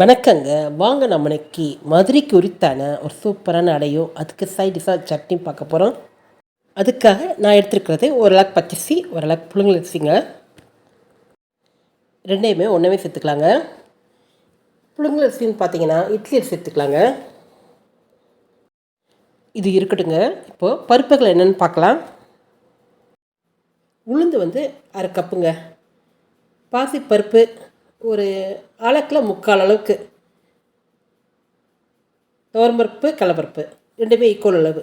வணக்கங்க. வாங்க நம்ம இன்னைக்கு மதுரைக்கு உரித்தான ஒரு சூப்பரான அடையும் அதுக்கு சைடிஷாக சட்னி பார்க்க போகிறோம் அதுக்காக நான் எடுத்துருக்கிறது ஒரு லாக் பச்சரிசி ஒரு லாக் புழுங்கலரிசிங்க ரெண்டையுமே ஒன்றுமே சேர்த்துக்கலாங்க. புழுங்கலரிசின்னு பார்த்தீங்கன்னா இட்லி அரிசி சேர்த்துக்கலாங்க. இது இருக்கட்டுங்க. இப்போது பருப்புகள் என்னென்னு பார்க்கலாம். உளுந்து வந்து அரை கப்புங்க. பாசி பருப்பு ஒரு அலக்கில் முக்கால் அளவுக்கு. துவரம்பருப்பு கடலப்பருப்பு ரெண்டுமே ஈக்குவல் அளவு.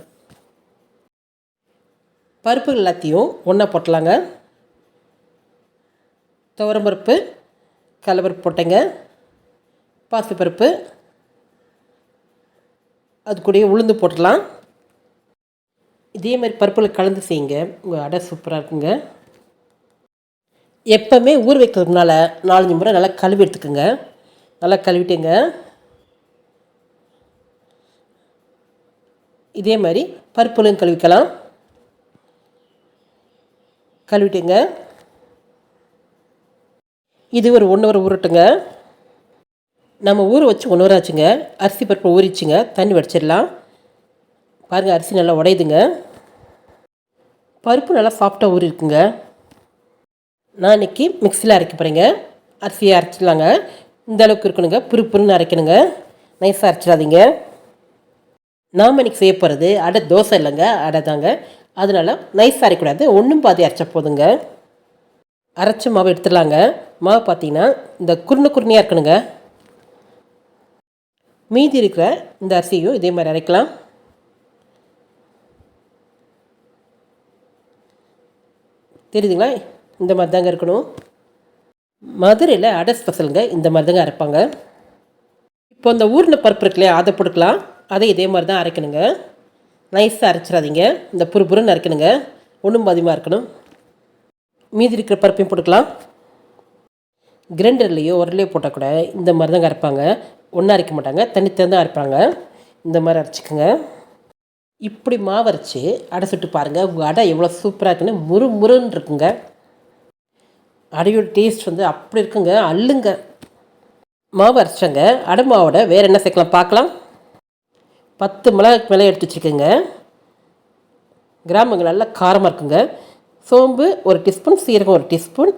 பருப்புகள் எல்லாத்தையும் ஒன்றா போட்டலாங்க. துவரம்பருப்பு கடலப்பருப்பு போட்டேங்க. பாசிப்பருப்பு அது கூடயே உளுந்து போட்டலாம் இதே மாதிரி பருப்பில் கலந்து செய்யுங்க. உங்கள் அடை சூப்பராக இருக்குங்க. எப்போவுமே ஊற வைக்கிறதுக்கு முன்னால் நாலஞ்சு முறை நல்லா கழுவி எடுத்துக்கோங்க. நல்லா கழுவிட்டேங்க. இதே மாதிரி பருப்புலையும் கழுவிக்கலாம். கழுவிட்டேங்க. இது ஒரு ஒன்று ஹவர் ஊறட்டுங்க. நம்ம ஊற வச்சு ஒன்று ஹவர் ஆச்சுங்க. அரிசி பருப்பு ஊறிச்சுங்க தண்ணி வடிச்சிடலாம். பாருங்கள் அரிசி நல்லா உடையுதுங்க. பருப்பு நல்லா சாஃப்டாக ஊறி இருக்குங்க நான் இன்றைக்கி மிக்சியில் அரைக்க போகிறேங்க அரிசியை அரைச்சிடலாங்க. இந்த அளவுக்கு இருக்கணுங்க. புருப்புன்னு அரைக்கணுங்க. நைஸாக அரைச்சிடாதீங்க. நாம் இன்றைக்கி செய்ய போகிறது அடை தோசை இல்லைங்க. அடை தாங்க. அதனால் நைஸாக அரைக்கூடாது ஒன்றும் பாதி அரைச்சா போதுங்க. அரைச்ச மாவு எடுத்துடலாங்க. மாவு பார்த்தீங்கன்னா இந்த குருணு குருணையாக இருக்கணுங்க. மீதி இருக்கிற இந்த அரிசியும் இதே மாதிரி அரைக்கலாம். தெரியுதுங்களா? இந்த மாதிரி தாங்க இருக்கணும். மதுரையில் அடை ஸ்பெஷலுங்க இந்த மாதிரி தாங்க அரைப்பாங்க. இப்போ இந்த ஊரின பருப்பு இருக்கு இல்லையா அதை போட்டுக்கலாம். அதை இதே மாதிரி தான் அரைக்கணுங்க. நைஸாக அரைச்சிடாதீங்க. இந்த புறுபுறுன்னு அரைக்கணுங்க. ஒன்றும் பாதியமாக இருக்கணும். மீதி இருக்கிற பருப்பையும் போட்டுக்கலாம். கிரைண்டர்லேயோ உரலையோ போட்டால் கூட இந்த மாதிரி தாங்க அரைப்பாங்க. ஒன்றா அரைக்க மாட்டாங்க. தனித்தனி தான் அரைப்பாங்க. இந்த மாதிரி அரைச்சிக்கோங்க. இப்படி மாவு அரைச்சி அடை சுட்டு பாருங்கள் உங்கள் அடை எவ்வளோ சூப்பராக இருக்குன்னு முறு முருன்னு இருக்குங்க. அடையோட டேஸ்ட் வந்து அப்படி இருக்குங்க. அள்ளுங்க. மாவு அரைச்சங்க அடை மாவோட வேறு என்ன சேர்க்கலாம் பார்க்கலாம். பத்து மிளகாய்க்கு மேலே எடுத்து வச்சுருக்கேங்க. கிராமங்கள் நல்லா காரமாக இருக்குங்க. சோம்பு ஒரு டீஸ்பூன் சீரகம் ஒரு டீஸ்பூன்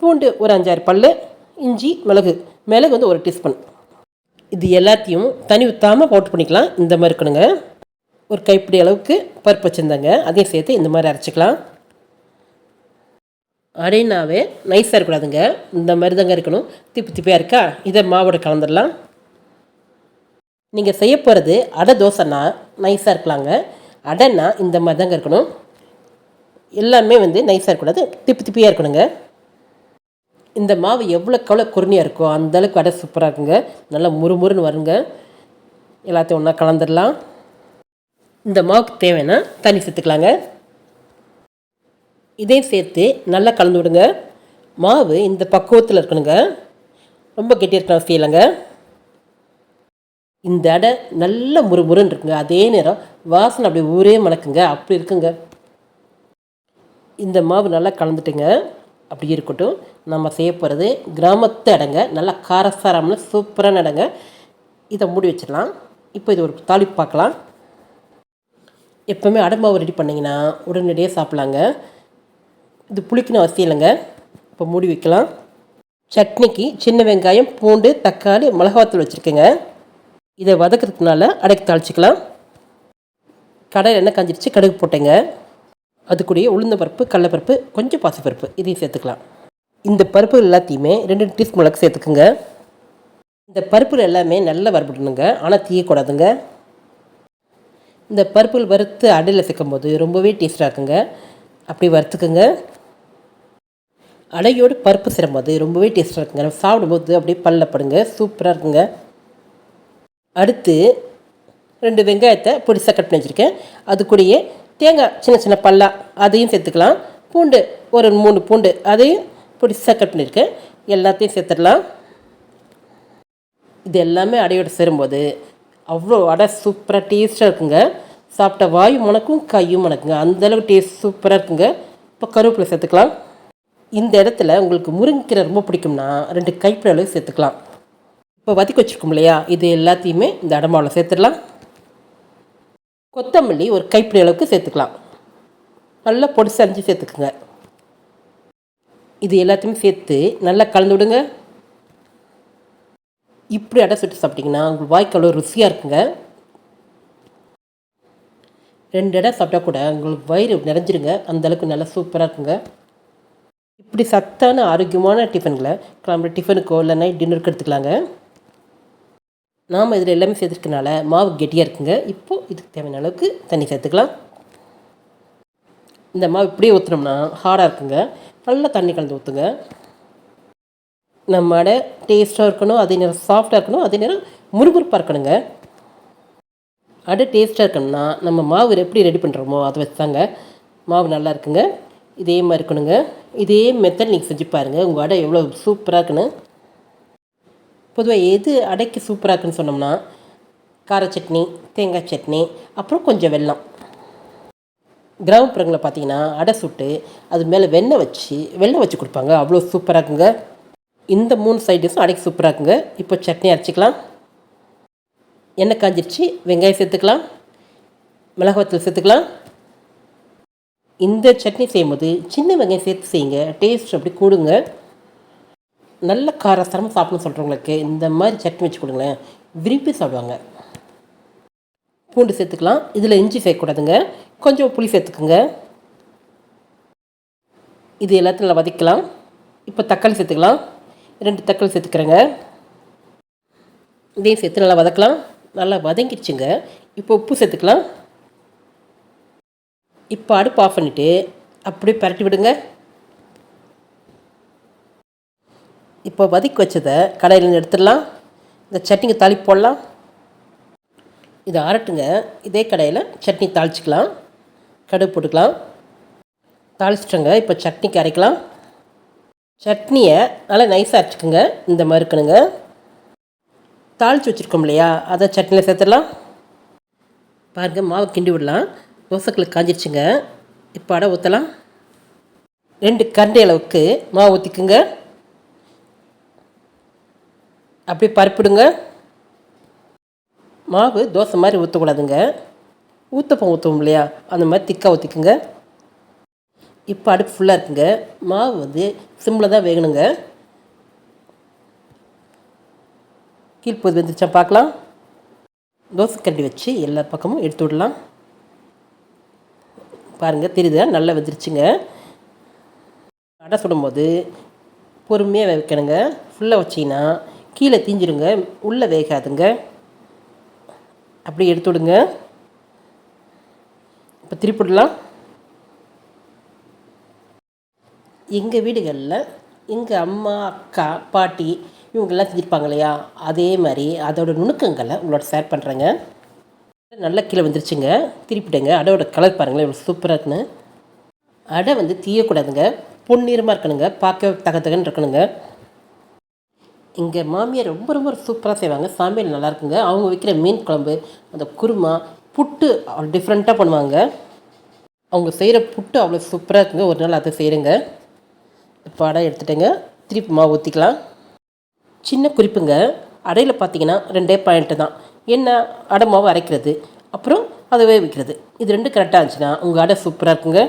பூண்டு ஒரு அஞ்சாறு பல் இஞ்சி மிளகு. மிளகு வந்து ஒரு டீஸ்பூன். இது எல்லாத்தையும் தனி ஊற்றாமல் போட்டு பண்ணிக்கலாம். இந்த மாதிரி இருக்கணுங்க. ஒரு கைப்பிடி அளவுக்கு பருப்பு வச்சுருந்தாங்க. அதையும் சேர்த்து இந்த மாதிரி அரைச்சிக்கலாம். அடைனாவே நைஸாக இருக்கக்கூடாதுங்க. இந்த மாதிரி தாங்க இருக்கணும். திப்பு திப்பியாக இருக்கா? இதை மாவோட கலந்துடலாம். நீங்கள் செய்ய போகிறது அடை தோசைன்னா நைஸாக இருக்கலாங்க. அடைனா இந்த மாதிரி தாங்க இருக்கணும். எல்லாமே வந்து நைஸாக இருக்கக்கூடாது. திப்பு திப்பியாக இருக்கணுங்க. இந்த மாவு எவ்வளோக்கு எவ்வளோ குருணியாக இருக்கோ அந்தளவுக்கு அடை சூப்பராக இருக்குங்க. நல்லா முறுமுறுன்னு வருங்க. எல்லாத்தையும் ஒன்றா கலந்துடலாம். இந்த மாவுக்கு தேவைன்னா தண்ணி சேர்த்துக்கலாங்க. இதையும் சேர்த்து நல்லா கலந்து விடுங்க. மாவு இந்த பக்குவத்தில் இருக்கணுங்க. ரொம்ப கெட்டியாக இருக்க இந்த அடை நல்ல முறுமுறுன்னு இருக்குங்க. அதே நேரம் வாசனை அப்படி ஊரே மணக்குங்க. அப்படி இருக்குங்க. இந்த மாவு நல்லா கலந்துட்டுங்க. அப்படி இருக்கட்டும். நம்ம செய்ய போகிறது கிராமத்து அடைங்க. நல்லா காரசாரம்னு சூப்பரான அடைங்க. இதை மூடி வச்சிடலாம். இப்போ இது ஒரு தாளிப்பு பார்க்கலாம். எப்போவுமே அடமாவு ரெடி பண்ணிங்கன்னா உடனடியாக சாப்பிட்லாங்க. இது புளிக்கணும் அவசியம் இல்லைங்க. இப்போ மூடி வைக்கலாம். சட்னிக்கு சின்ன வெங்காயம் பூண்டு தக்காளி மிளகாத்தூள் வச்சுருக்கேங்க. இதை வதக்கிறதுனால அடைக்கு தாளிச்சிக்கலாம். கடையில் எண்ணெய் காஞ்சிருச்சு கடுகு போட்டேங்க. அது கூடயே உளுந்த பருப்பு கடலப்பருப்பு கொஞ்சம் பாசிப்பருப்பு இதையும் சேர்த்துக்கலாம். இந்த பருப்பு எல்லாத்தையுமே ரெண்டு டீஸ்பூன் அளவுக்கு சேர்த்துக்குங்க. இந்த பருப்புகள் எல்லாமே நல்லா வறுபடணுங்க. ஆனால் தீயக்கூடாதுங்க. இந்த பருப்புகள் வறுத்து அடையில் சேர்க்கும் போது ரொம்பவே டேஸ்ட்டாக இருக்குங்க. அப்படி வறுத்துக்குங்க. அடையோடு பருப்பு சேரும்போது ரொம்பவே டேஸ்ட்டாக இருக்குங்க. நம்ம சாப்பிடும்போது அப்படியே பல்ல படுங்க. சூப்பராக இருக்குங்க. அடுத்து ரெண்டு வெங்காயத்தை பொடிசாக கட் பண்ணி வச்சுருக்கேன். அது கூடயே தேங்காய் சின்ன சின்ன பல்லா அதையும் சேர்த்துக்கலாம். பூண்டு ஒரு மூணு பூண்டு அதையும் பொடிசாக கட் பண்ணியிருக்கேன். எல்லாத்தையும் சேர்த்துடலாம். இது எல்லாமே அடையோடு சேரும்போது அவ்வளோ அடை சூப்பராக டேஸ்ட்டாக இருக்குங்க. சாப்பிட்ட வாயு மணக்கும் கையும் மணக்குங்க. அந்தளவுக்கு டேஸ்ட் சூப்பராக இருக்குங்க. இப்போ கருவேப்பிலை சேர்த்துக்கலாம். இந்த இடத்துல உங்களுக்கு முருங்கைக்கீரை ரொம்ப பிடிக்கும்னா ரெண்டு கைப்பிடி அளவு சேர்த்துக்கலாம். இப்போ வதக்கி வச்சுருக்கோம் இல்லையா? இது எல்லாத்தையுமே இந்த அடமாவில் சேர்த்துடலாம். கொத்தமல்லி ஒரு கைப்பிடி அளவுக்கு சேர்த்துக்கலாம். நல்லா பொடிசு அரிஞ்சு சேர்த்துக்குங்க. இது எல்லாத்தையுமே சேர்த்து நல்லா கலந்து விடுங்க. இப்படி அடை சுட்டு சாப்பிட்டிங்கன்னா உங்களுக்கு வாய்க்கு அவ்வளோ ருசியாக இருக்குங்க. ரெண்டு இடம் சாப்பிட்டா கூட உங்களுக்கு வயிறு நிறைஞ்சிருங்க. அந்தளவுக்கு நல்லா சூப்பராக இருக்குங்க. இப்படி சத்தான ஆரோக்கியமான டிஃபன்களை கிளம்புற டிஃபனுக்கோ இல்லை நைட் டின்னருக்கு எடுத்துக்கலாங்க. நாம் இதில் எல்லாமே சேர்த்துருக்கனால மாவு கெட்டியாக இருக்குங்க. இப்போது இதுக்கு தேவையான அளவுக்கு தண்ணி சேர்த்துக்கலாம். இந்த மாவு இப்படியே ஊற்றுனோம்னா ஹார்டாக இருக்குங்க. நல்லா தண்ணி கலந்து ஊற்றுங்க நம்ம அடை டேஸ்ட்டாக இருக்கணும் அதே நேரம் சாஃப்டாக இருக்கணும் அதே நேரம் முறுமுறுப்பாக இருக்கணுங்க. அடை டேஸ்ட்டாக இருக்கணும்னா நம்ம மாவு எப்படி ரெடி பண்ணுறோமோ அதை வச்சு தாங்க மாவு நல்லா இருக்குங்க. இதே மாதிரி இருக்கணுங்க. இதே மெத்தட் நீங்கள் செஞ்சு பாருங்கள் உங்கள் அடை எவ்வளோ சூப்பராக இருக்குன்னு. பொதுவாக எது அடைக்கு சூப்பராக இருக்குன்னு சொன்னோம்னா கார சட்னி தேங்காய் சட்னி அப்புறம் கொஞ்சம் வெல்லம். கிராமப்புறங்களில் பார்த்தீங்கன்னா அடை சுட்டு அது மேலே வெண்ணெய் வச்சு வெள்ளம் வச்சு கொடுப்பாங்க. அவ்வளோ சூப்பராக இருக்குங்க. இந்த மூணு சைடிஸும் அடைக்கு சூப்பராக இருக்குங்க. இப்போ சட்னி அரைச்சிக்கலாம். எண்ணெய் காஞ்சிருச்சு. வெங்காயம் சேர்த்துக்கலாம். மிளகாத்தூள் சேர்த்துக்கலாம். இந்த சட்னி செய்யும்போது சின்ன வெங்காயம் சேர்த்து செய்யுங்க. டேஸ்ட் அப்படி கொடுங்க. நல்ல காரசாரமாக சாப்பிடணும்னு சொல்கிறவங்களுக்கு இந்த மாதிரி சட்னி வச்சு கொடுங்களேன். விரும்பி சாப்பிடுவாங்க. பூண்டு சேர்த்துக்கலாம். இதில் இஞ்சி சேர்க்கக்கூடாதுங்க. கொஞ்சம் புளி சேர்த்துக்குங்க. இது எல்லாத்தையும் நல்லா வதக்கலாம். இப்போ தக்காளி சேர்த்துக்கலாம். ரெண்டு தக்காளி சேர்த்துக்கிறேங்க. இதையும் சேர்த்து நல்லா வதக்கலாம். நல்லா வதங்கிடுச்சுங்க. இப்போ உப்பு சேர்த்துக்கலாம். இப்போ அடுப்பு ஆஃப் பண்ணிவிட்டு அப்படியே பரட்டி விடுங்க. இப்போ வதக்கி வச்சதை கடையில் எடுத்துடலாம். இந்த சட்னிக்கு தாளி போடலாம். இதை அரட்டுங்க. இதே கடையில் சட்னி தாளிச்சிக்கலாம். கடுகு போட்டுக்கலாம். தாளிச்சிட்டோங்க. இப்போ சட்னிக்கு அரைக்கலாம். சட்னியை நல்லா நைஸாக அரைச்சிக்கோங்க. இந்த மாதிரி இருக்கணுங்க. தாளித்து வச்சுருக்கோம் இல்லையா? அதை சட்னியில் சேர்த்துடலாம். பாருங்கள் மாவு கிண்டி விடலாம். தோசைக்கல் காஞ்சிருச்சுங்க. இப்போ அடை ஊற்றலாம் ரெண்டு கரண்டி அளவுக்கு மாவு ஊற்றிக்குங்க அப்படியே பருப்பிடுங்க. மாவு தோசை மாதிரி ஊற்றக்கூடாதுங்க ஊற்றப்பம் ஊற்றுவோம் இல்லையா? அந்த மாதிரி திக்காக ஊற்றிக்குங்க இப்போ அடுப்பு ஃபுல்லாக இருக்குங்க. மாவு வந்து சிம்மில் தான் வேகணுங்க. கீழ்ப்போது வந்துருச்சா பார்க்கலாம். தோசை கரண்டி வச்சு எல்லா பக்கமும் எடுத்து விடலாம். பாருங்கள் தெரியுதா? நல்லா வெந்துருச்சுங்க. அடை சுடும்போது பொறுமையாக வைக்கணுங்க ஃபுல்லாக வச்சிங்கன்னா கீழே தீஞ்சிருங்க. உள்ளே வேகாதுங்க. அப்படி எடுத்து விடுங்க. இப்போ திருப்பிடலாம் எங்கள் வீடுகளில் எங்கள் அம்மா அக்கா பாட்டி இவங்கெல்லாம் செஞ்சுருப்பாங்க இல்லையா? அதே மாதிரி அதோடய நுணுக்கங்களை உங்களோட ஷேர் பண்ணுறேங்க நல்ல கீழே வந்துருச்சுங்க திருப்பிடுங்க அடையோட கலர் பாருங்களேன் இவ்வளோ சூப்பராக இருக்குன்னு. அடை வந்து தீயக்கூடாதுங்க. பொன்னிறமாக இருக்கணுங்க. பார்க்க தக தகன்னு இருக்கணுங்க. இங்கே மாமியார் ரொம்ப ரொம்ப சூப்பராக செய்வாங்க. சாமியல் நல்லா இருக்குங்க. அவங்க வைக்கிற மீன் குழம்பு அந்த குருமா புட்டு டிஃப்ரெண்ட்டாக பண்ணுவாங்க. அவங்க செய்கிற புட்டு அவ்வளோ சூப்பராக இருக்குங்க. ஒரு நாள் அதை செய்கிறேங்க இப்போ அடை எடுத்துட்டேங்க. திருப்பி மாவு ஊற்றிக்கலாம் சின்ன குறிப்புங்க. அடையில் பார்த்தீங்கன்னா ரெண்டே பாயிண்ட்டு தான். என்ன அடை அரைக்கிறது? அப்புறம் அதை வேவிக்கிறது இது ரெண்டும் கரெக்டாக இருந்துச்சுன்னா உங்கள் அடை சூப்பராக இருக்குங்க.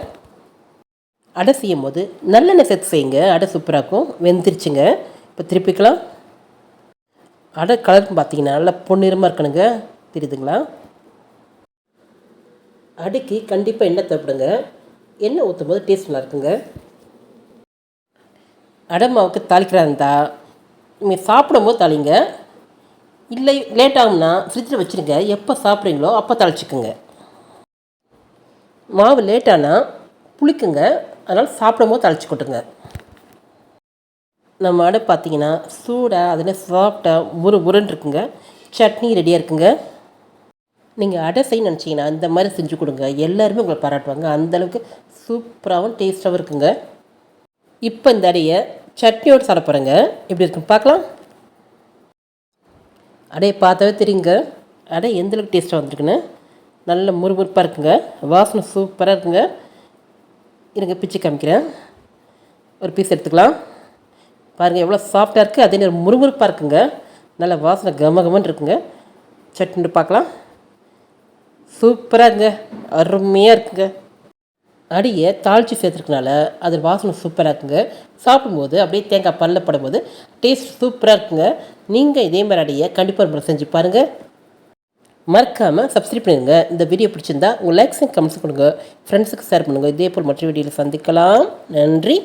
அடை செய்யும் போது நல்லெண்ணெய் சேர்த்து செய்யுங்க. அடை சூப்பராக இருக்கும். வெந்துருச்சுங்க. இப்போ திருப்பிக்கலாம். அடை கலர் பார்த்தீங்கன்னா நல்லா பொன்னிறமாக இருக்கணுங்க. தெரியுதுங்களா? அடிக்கு கண்டிப்பாக எண்ணெய் தேவைப்படுங்க. எண்ணெய் ஊற்றும் போது டேஸ்ட் நல்லா இருக்குங்க. அடை மாவுக்கு தாளிக்கிறா இருந்தால் நீங்கள் சாப்பிடும்போது தாளிங்க. இல்லை லேட் ஆகும்னா ஃப்ரிட்ஜில் வச்சுருங்க. எப்போ சாப்பிட்றீங்களோ அப்போ தழைச்சிக்குங்க மாவு லேட்டானால் புளிக்குங்க. அதனால் சாப்பிடும்போது தழைச்சி கொட்டுங்க. நம்ம அடை பார்த்தீங்கன்னா சூடாக அதில் சாஃப்டாக உரு உருன்னு இருக்குங்க. சட்னி ரெடியாக இருக்குங்க. நீங்கள் அடை செய்ய நினச்சிங்கன்னா இந்த மாதிரி செஞ்சு கொடுங்க. எல்லாருமே உங்களை பாராட்டுவாங்க. அந்தளவுக்கு சூப்பராகவும் டேஸ்ட்டாகவும் இருக்குங்க. இப்போ இந்த அடையை சட்னியோடு சாப்பிட போகிறேங்க எப்படி இருக்குன்னு பார்க்கலாம். அடையை பார்த்தாவே தெரியுங்க. அடை எந்தளவுக்கு டேஸ்ட்டாக வந்திருக்குன்னு. நல்ல முறுமுறுப்பாக இருக்குங்க. வாசனை சூப்பராக இருக்குங்க. இருங்க பிச்சு காமிக்கிறேன். ஒரு பீஸ் எடுத்துக்கலாம். பாருங்கள் எவ்வளோ சாஃப்டாக இருக்குது அதே நேரம் முறுமுறுப்பாக இருக்குங்க. நல்ல வாசனை கமகமன்னு இருக்குங்க. சட்னி பார்க்கலாம். சூப்பராக இருக்குங்க. அருமையாக இருக்குங்க. அடியை தாளித்து சேர்த்துருக்கனால அது வாசனை சூப்பராக இருக்குங்க. சாப்பிடும்போது அப்படியே தேங்காய் பல்ல படும்போது டேஸ்ட் சூப்பராக இருக்குங்க. நீங்கள் இதே மாதிரி அடியை கண்டிப்பாக ஒரு முறை செஞ்சு பாருங்கள் மறக்காமல் சப்ஸ்கிரைப் பண்ணிடுங்க. இந்த வீடியோ பிடிச்சிருந்தா உங்கள் லைக்ஸ் அண்ட் கமெண்ட்ஸ் கொடுங்க. ஃப்ரெண்ட்ஸுக்கு ஷேர் பண்ணுங்கள் இதே போல் மற்ற வீடியோவில் சந்திக்கலாம். நன்றி.